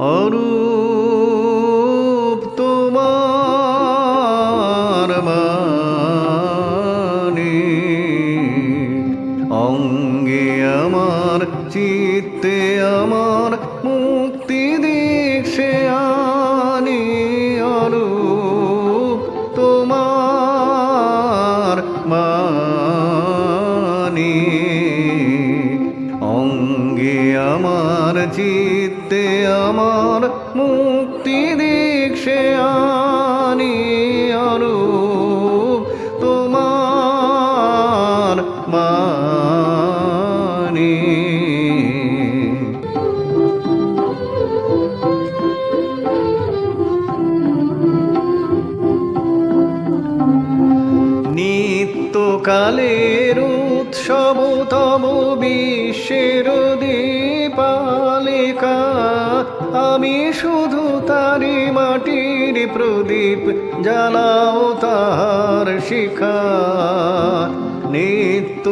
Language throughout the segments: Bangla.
অরূপ তোমার মানে। অঙ্গে আমার চিত্তে আমার মানে নিত্যকালের উৎসব তব বিশ্বের দীপালিকা আমি শুধু তারি মাটির প্রদীপ জ্বালাও তাহার শিখা।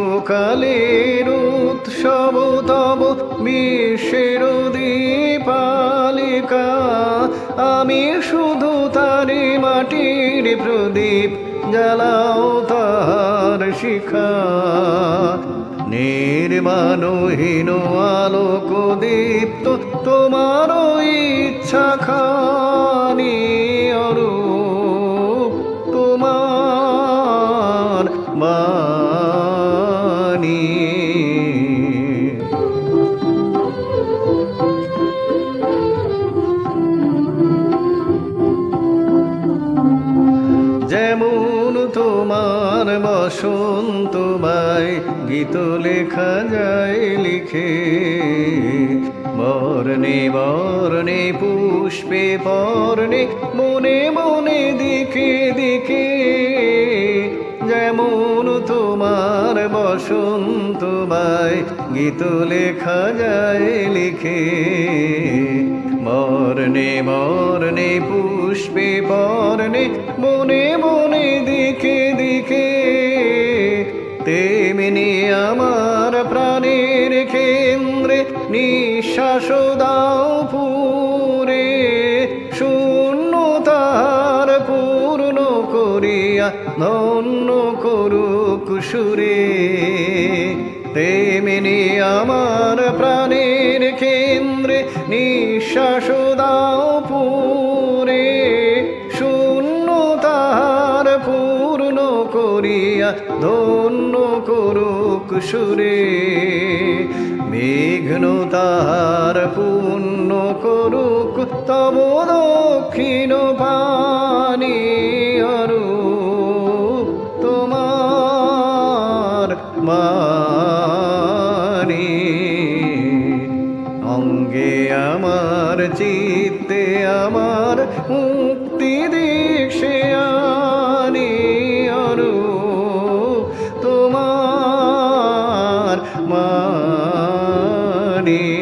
নিত্যকালের উৎসব তব বিশ্বের দীপালিকা আমি শুধু তারি মাটির প্রদীপ জ্বালাও তার শিখা। নির্মাণহীন আলোক দীপ্ত তোমার ইচ্ছা খানি বসন্ত বাই গীত লেখা যায় লিখে। বর্ণে বর্ণে, পুষ্পে পর্ণে মনে মনে দিকে দিকে যেমন তোমার বসন্ত বাই গীত লেখা যায় লিখে। মরণে মরণে পুষ্পে পর্ণে মনে মনে দিকে দিকে তেমনি আমার প্রাণের কেন্দ্রে নিঃশ্বাস দাও পুরে, শূন্য তার পূর্ণ করিয়া ধন্য করুক সুরে। তেমনি আমার প্রাণের কেন্দ্রে নিঃশ্বাস করিয়া ধন্য করুক সুরে। বিঘ্ন তাহার পূর্ণ করুক, তব দক্ষিণ পানি অরূপ তোমার মানি অঙ্গে আমার চিত্তে আমার মুক্তি দি ಮಾಡಿ